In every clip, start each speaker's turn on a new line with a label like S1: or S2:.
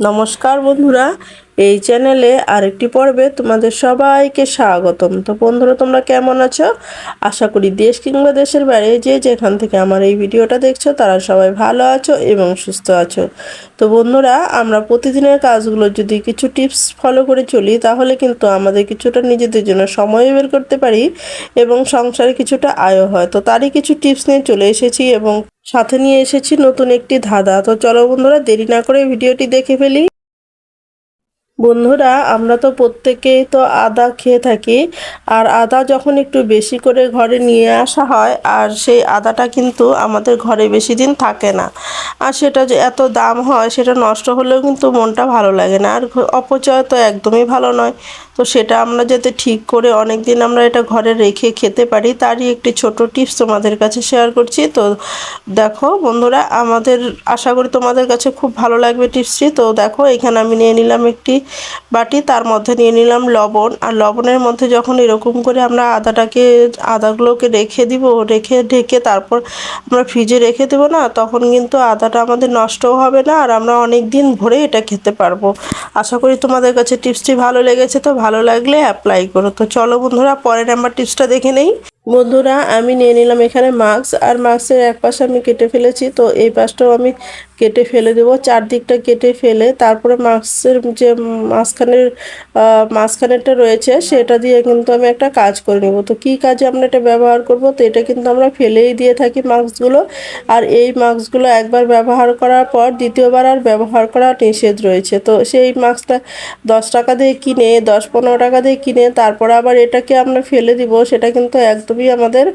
S1: নমস্কার বন্ধুরা, এই চ্যানেলে আরেকটি পর্বে তোমাদের সবাইকে স্বাগতম। তো বন্ধুরা, তোমরা কেমন আছো? আশা করি দেশ কিংবা দেশের বাইরে যে যেখান থেকে আমার এই ভিডিওটা দেখছ, তারা সবাই ভালো আছো এবং সুস্থ আছো। তো বন্ধুরা, আমরা প্রতিদিনের কাজগুলো যদি কিছু টিপস ফলো করে চলি, তাহলে কিন্তু আমাদের কিছুটা নিজেদের জন্য সময় বের করতে পারি এবং সংসারে কিছুটা আয়ও হয়। তো তারই কিছু টিপস নিয়ে চলে এসেছি এবং সাথে নিয়ে এসেছি নতুন একটি ধাঁধা। তো চলো বন্ধুরা, দেরি না করে ভিডিওটি দেখে ফেলি। বন্ধুরা, আমরা তো প্রত্যেকেই তো আদা খেয়ে থাকি, আর আদা যখন একটু বেশি করে ঘরে নিয়ে আসা হয়, আর সেই আদাটা কিন্তু আমাদের ঘরে বেশি দিন থাকে না। আর সেটা যে এত দাম হয়, সেটা নষ্ট হলেও কিন্তু মনটা ভালো লাগে না। আর অপচয় তো একদমই ভালো নয়। তো সেটা আমরা যাতে ঠিক করে অনেক দিন আমরা এটা ঘরে রেখে খেতে পারি, তারই একটি ছোট টিপস তোমাদের কাছে শেয়ার করছি। তো দেখো বন্ধুরা, আমাদের, আশা করি তোমাদের কাছে খুব ভালো লাগবে টিপসটি। তো দেখো, এখানে আমি নিয়ে নিলাম একটি বাটি তার মধ্যে নিয়ে নিলাম লবণ। আর লবণের মধ্যে যখন এরকম করে আমরা আদাটাকে, আদাগুলোকে রেখে দিব, রেখে ঢেকে তারপর আমরা ফ্রিজে রেখে দেবো না, তখন কিন্তু আদাটা আমাদের নষ্টও হবে না আর আমরা অনেক দিন ভরে এটা খেতে পারব। আশা করি তোমাদের কাছে টিপসটি ভালো লেগেছে, তো ভালো লাগলে অ্যাপ্লাই করো। তো চলো বন্ধুরা, পরের নাম্বার টিপসটা দেখে নেই। বন্ধুরা, আমি নিয়ে নিলাম এখানে মাস্ক, আর মাস্কের এক পাশে আমি কেটে ফেলেছি, তো এই পাশটাও আমি কেটে ফেলে দেবো। চারদিকটা কেটে ফেলে, তারপরে মাস্কের যে মাঝখানের মাঝখানেরটা রয়েছে, সেটা দিয়ে কিন্তু আমি একটা কাজ করে নেব। তো কী কাজে আমরা এটা ব্যবহার করব? তো এটা কিন্তু আমরা ফেলেই দিয়ে থাকি মাস্কগুলো, আর এই মাস্কগুলো একবার ব্যবহার করার পর দ্বিতীয়বার আর ব্যবহার করা নিষেধ রয়েছে। তো সেই মাস্কটা দশ টাকা দিয়ে কিনে, দশ পনেরো টাকা দিয়ে কিনে, তারপর আবার এটাকে আমরা ফেলে দিব, সেটা কিন্তু একদমই আমাদের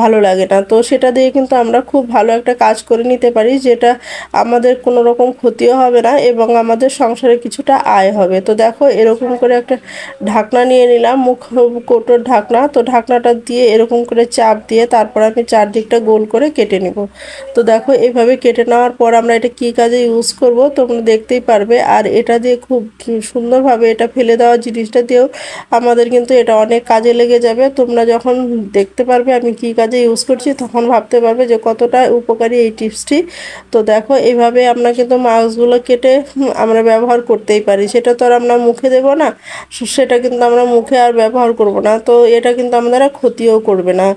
S1: ভালো লাগে না। তো সেটা দিয়ে কিন্তু আমরা খুব ভালো একটা কাজ করে নিতে পারি, যেটা আমাদের কোনো রকম ক্ষতিও হবে না এবং আমাদের সংসারে কিছুটা আয় হবে। তো দেখো, এরকম করে একটা ঢাকনা নিয়ে নিলাম, মুখ কোটোর ঢাকনা। তো ঢাকনাটা দিয়ে এরকম করে চাপ দিয়ে তারপর আমি চারদিকটা গোল করে কেটে নিব। তো দেখো এইভাবে কেটে নেওয়ার পর আমরা এটা কী কাজে ইউজ করব তোমরা দেখতেই পারবে। আর এটা দিয়ে খুব সুন্দরভাবে এটা ফেলে দেওয়া জিনিসটা দিয়েও আমাদের কিন্তু এটা অনেক কাজে লেগে যাবে। তোমরা যখন দেখতে পারবে, আমি কি কাজে ইউজ করছি, তখন ভাবতে পারবে যে কতটা উপকারী এই টিপসটি। তো দেখো এইভাবে আমরা কিন্তু মাস্কগুলো কেটে আমরা ব্যবহার করতেই পারি। সেটা তো আর আমরা মুখে দেব না, সেটা কিন্তু আমরা মুখে আর ব্যবহার করব না। তো এটা কিন্তু আমাদের ক্ষতিও করবে না।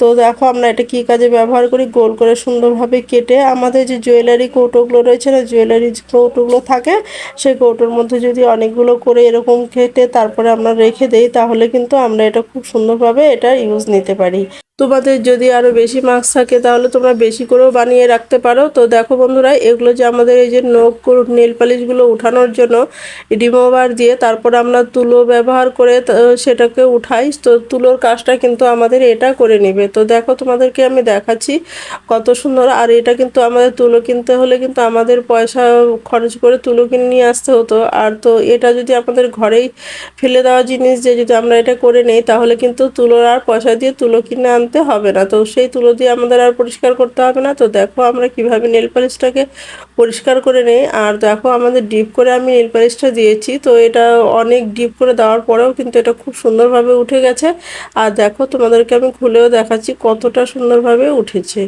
S1: তো দেখো, আমরা এটা কী কাজে ব্যবহার করি? গোল করে সুন্দরভাবে কেটে আমাদের যে জুয়েলারি কৌটোগুলো রয়েছে না জুয়েলারি কৌটোগুলো থাকে, সেই কৌটোর মধ্যে যদি অনেকগুলো করে এরকম কেটে তারপরে আমরা রেখে দেই, তাহলে কিন্তু আমরা এটা খুব সুন্দরভাবে এটা ইউজ নিতে পারি তোমাদের যদি আরও বেশি মাস্ক থাকে, তাহলে তোমরা বেশি করেও বানিয়ে রাখতে পারো। তো দেখো বন্ধুরা, এগুলো যে আমাদের এই যে নখ নেল পালিশগুলো উঠানোর জন্য রিমোভার দিয়ে তারপর আমরা তুলো ব্যবহার করে সেটাকে উঠাই। তো তুলোর কাজটা কিন্তু আমাদের এটা করে নিবে। তো দেখো তোমাদেরকে আমি দেখাচ্ছি কত সুন্দর। আর এটা কিন্তু আমাদের তুলো কিনতে হলে কিন্তু আমাদের পয়সা খরচ করে তুলো কিনে নিয়ে আসতে হতো। আর তো এটা যদি আমাদের ঘরেই ফেলে দেওয়া জিনিস যে যদি আমরা এটা করে নেই, তাহলে কিন্তু তুলোর আর পয়সা দিয়ে তুলো কিনে আনতে আনতে হবে না। তো সেই তুলো দিয়ে আমাদের আর পরিষ্কার করতে হবে না। তো দেখো আমরা কীভাবে নেল পালিশটাকে পরিষ্কার করে নেই। আর দেখো আমাদের ডিপ করে আমি নেল পালিশটা দিয়েছি। তো এটা অনেক ডিপ করে দেওয়ার পরেও কিন্তু এটা খুব সুন্দরভাবে উঠে গেছে। আর দেখো তোমাদেরকে আমি খুলেও দেখাচ্ছি কতটা সুন্দরভাবে উঠেছে।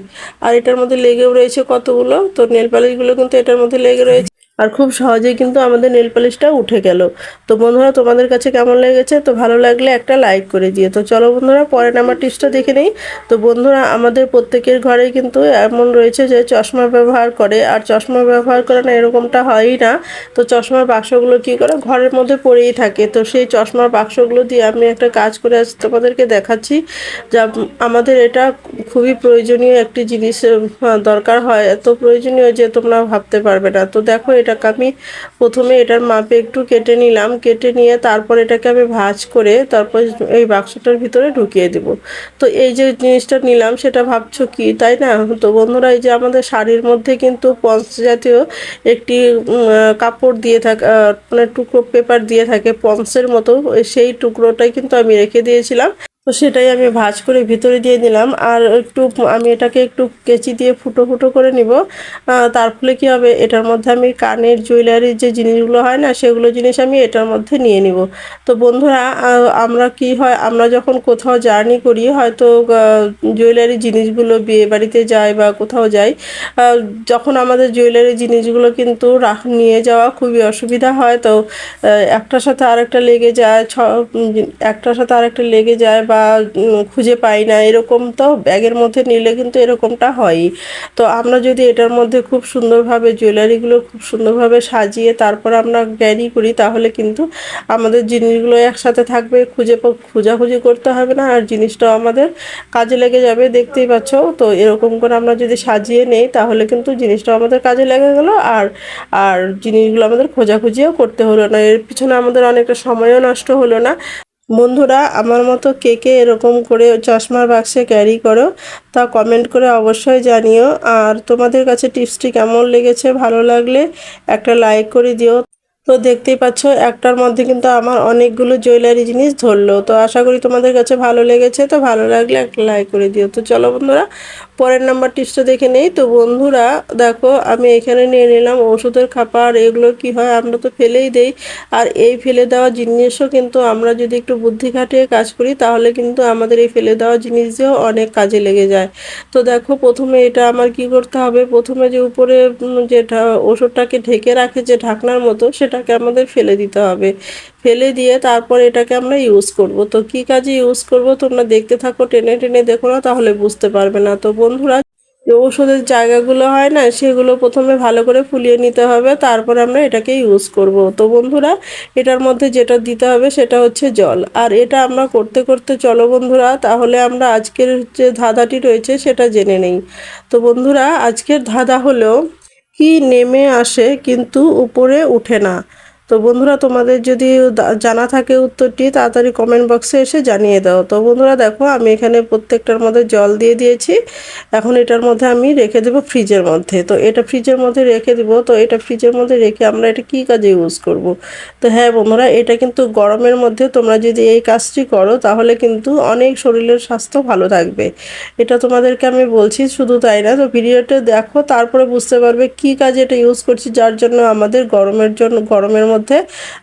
S1: আর এটার মধ্যে লেগেও রয়েছে কতগুলো? তো নেল পালিশগুলো কিন্তু এটার মধ্যে লেগে রয়েছে আর খুব সহজেই কিন্তু আমাদের নেল পালিশটা উঠে গেল। তো বন্ধুরা, তোমাদের কাছে কেমন লেগেছে? তো ভালো লাগলে একটা লাইক করে দিয়ে তো চলো বন্ধুরা পরে নাম্বার টিপসটা দেখে নেই। তো বন্ধুরা, আমাদের প্রত্যেকের ঘরে কিন্তু এমন রয়েছে যে চশমা ব্যবহার করে, আর চশমা ব্যবহার করে না এরকমটা হয়ই না। তো চশমার বাক্সগুলো কি করে? ঘরের মধ্যে পড়েই থাকে। তো সেই চশমার বাক্সগুলো দিয়ে আমি একটা কাজ করে আজ তোমাদেরকে দেখাচ্ছি। যা আমাদের এটা খুবই প্রয়োজনীয় একটি জিনিস দরকার হয়। এত প্রয়োজনীয় যে তোমরা ভাবতে পারবে না। তো দেখো, এটা এটাকে আমি প্রথমে এটার মাপে একটু কেটে নিলাম। কেটে নিয়ে তারপর এটাকে আমি ভাজ করে তারপর এই বাক্সটার ভিতরে ঢুকিয়ে দেব। তো এই যে জিনিসটা নিলাম, সেটা ভাবছ কি, তাই না? তো বন্ধুরা, এই যে আমাদের শাড়ির মধ্যে কিন্তু পঞ্চ জাতীয় একটি কাপড় দিয়ে থাকে মানে টুকরো পেপার দিয়ে থাকে, পঞ্চের মতো, সেই টুকরোটাই কিন্তু আমি রেখে দিয়েছিলাম। তো সেটাই আমি ভাজ করে ভিতরে দিয়ে দিলাম। আর একটু আমি এটাকে একটু কেচি দিয়ে ফুটো ফুটো করে নিব। তার ফলে কী হবে, এটার মধ্যে আমি কানের জুয়েলারির যে জিনিসগুলো হয় না, সেগুলো জিনিস আমি এটার মধ্যে নিয়ে নিব। তো বন্ধুরা আমরা কি হয়, আমরা যখন কোথাও জার্নি করি, হয়তো জুয়েলারি জিনিসগুলো বিয়ে বাড়িতে যাই বা কোথাও যাই যখন আমাদের জুয়েলারি জিনিসগুলো কিন্তু রাখ নিয়ে যাওয়া খুবই অসুবিধা হয়। তো একটার সাথে আরেকটা লেগে যায়, ছ, একটার সাথে আরেকটা লেগে যায় বা খুঁজে পাই না। এরকম তো ব্যাগের মধ্যে নিলে কিন্তু এরকমটা হয়ই তো আমরা যদি এটার মধ্যে খুব সুন্দরভাবে জুয়েলারিগুলো খুব সুন্দরভাবে সাজিয়ে তারপর আমরা ক্যারি করি, তাহলে কিন্তু আমাদের জিনিসগুলো একসাথে থাকবে। খুঁজে খোঁজাখুঁজি করতে হবে না, আর জিনিসটাও আমাদের কাজে লেগে যাবে। দেখতেই পাচ্ছ? তো এরকম করে আমরা যদি সাজিয়ে নেই, তাহলে কিন্তু জিনিসটাও আমাদের কাজে লেগে গেলো, আর আর জিনিসগুলো আমাদের খোঁজাখুঁজিও করতে হলো না। এর পিছনে আমাদের অনেকটা সময়ও নষ্ট হলো না। বন্ধুরা, আমার মতো কে কে এরকম করে চশমার বাক্সে ক্যারি করো, তা কমেন্ট করে অবশ্যই জানিও। আর তোমাদের কাছে টিপসটি কেমন লেগেছে, ভালো লাগলে একটা লাইক করে দিও। তো দেখতেই পাচ্ছ, একটার মধ্যে কিন্তু আমার অনেকগুলো জুয়েলারি জিনিস ধরলো। তো আশা করি তোমাদের কাছে ভালো লেগেছে, তো ভালো লাগলে একটা লাইক করে দিও। তো চলো বন্ধুরা পরের নাম্বার টিপসটা দেখে নেই। তো বন্ধুরা, দেখো, আমি এখানে নিয়ে নিলাম ওষুধের খাবার। এগুলো কি হয়, আমরা তো ফেলেই দেই। আর এই ফেলে দেওয়া জিনিসও কিন্তু আমরা যদি একটু বুদ্ধি খাটিয়ে কাজ করি, তাহলে কিন্তু আমাদের এই ফেলে দেওয়া জিনিস দিয়েও অনেক কাজে লেগে যায়। তো দেখো, প্রথমে এটা আমার কি করতে হবে? প্রথমে যে উপরে যে ওষুধটাকে ঢেকে রাখে যে ঢাকনার মতো, সেটাকে আমাদের ফেলে দিতে হবে। ফেলে দিয়ে তারপর এটাকে আমরা ইউজ করব। তো কি কাজে ইউজ করব? তোমরা দেখতে থাকো, টেনে টেনে দেখো না, তাহলে বুঝতে পারবে না। তো বন্ধুরা, যে ওষুধের জায়গাগুলো হয় না, সেগুলো প্রথমে ভালো করে ফুলিয়ে নিতে হবে, তারপর আমরা এটাকে ইউজ করব। তো বন্ধুরা, এটার মধ্যে যেটা দিতে হবে সেটা হচ্ছে জল। আর এটা আমরা করতে করতে চলো বন্ধুরা, তাহলে আমরা আজকের যে ধাঁধাটি রয়েছে সেটা জেনে নেই। তো বন্ধুরা, আজকের ধাঁধা হলো, কি নেমে আসে কিন্তু উপরে ওঠে না। তো বন্ধুরা, তোমাদের যদি জানা থাকে উত্তরটি, তাড়াতাড়ি কমেন্ট বক্সে এসে জানিয়ে দাও। তো বন্ধুরা, দেখো, আমি এখানে প্রত্যেকটার মধ্যে জল দিয়ে দিয়েছি। এখন এটার মধ্যে আমি রেখে দেবো ফ্রিজের মধ্যে। তো এটা ফ্রিজের মধ্যে রেখে দেবো। তো এটা ফ্রিজের মধ্যে রেখে আমরা এটা কী কাজে ইউজ করব? তো হ্যাঁ বন্ধুরা, এটা কিন্তু গরমের মধ্যে তোমরা যদি এই কাজটি করো, তাহলে কিন্তু অনেক শরীরের স্বাস্থ্য ভালো থাকবে। এটা তোমাদেরকে আমি বলছি শুধু তাই না। তো ভিডিওটা দেখো, তারপরে বুঝতে পারবে কি কাজে এটা ইউজ করছি, যার জন্য আমাদের গরমের জন্য, গরমের মধ্যে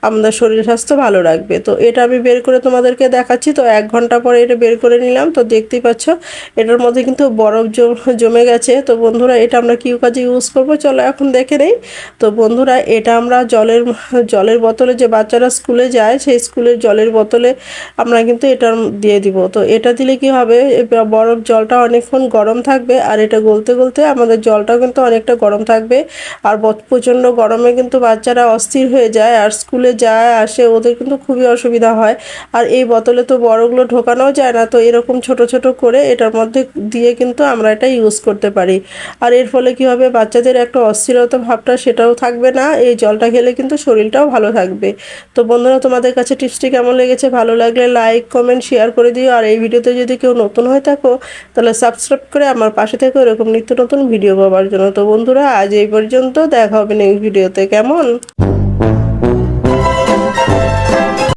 S1: আমাদের শরীর স্বাস্থ্য ভালো রাখবে। তো এটা আমি বের করে তোমাদেরকে দেখাচ্ছি। তো এক ঘণ্টা পরে এটা বের করে নিলাম। তো দেখতেই পাচ্ছ, এটার মধ্যে কিন্তু বরফ জম- গেছে। তো বন্ধুরা, এটা আমরা কি কাজে ইউজ করব? চলো এখন দেখে নেই। তো বন্ধুরা, এটা আমরা জলের জলের বোতলে যে বাচ্চারা স্কুলে যায়, সেই স্কুলের জলের বোতলে আমরা কিন্তু এটা দিয়ে দিব। তো এটা দিলে কি হবে বরফ জলটা অনেকক্ষণ গরম থাকবে। আর এটা গলতে গলতে আমাদের জলটাও কিন্তু অনেকটা গরম থাকবে। আর প্রচণ্ড গরমে কিন্তু বাচ্চারা অস্থির হয়ে যায় আর স্কুলে যায়, আসে, ওদের কিন্তু খুবই অসুবিধা হয়। আর এই বোতলে তো বড়গুলো ঢোকানোও যায় না, তো এরকম ছোট ছোট করে এটার মধ্যে দিয়ে কিন্তু আমরা এটা ইউজ করতে পারি। আর এর ফলে কি হবে, বাচ্চাদের একটা অস্থিরতা ভাবটা সেটাও থাকবে না, এই জলটা খেলে কিন্তু শরীরটাও ভালো থাকবে। তো বন্ধুরা, তোমাদের কাছে টিপসটি কেমন লেগেছে? ভালো লাগলে লাইক কমেন্ট শেয়ার করে দিও। আর এই ভিডিওতে যদি কেউ নতুন হয়ে থাকো, তাহলে সাবস্ক্রাইব করে আমার পাশে থেকে, এরকম নিত্য নতুন ভিডিও পাওয়ার জন্য। তো বন্ধুরা, আজ এই পর্যন্ত দেখা হবে নেক্সট ভিডিওতে কেমন?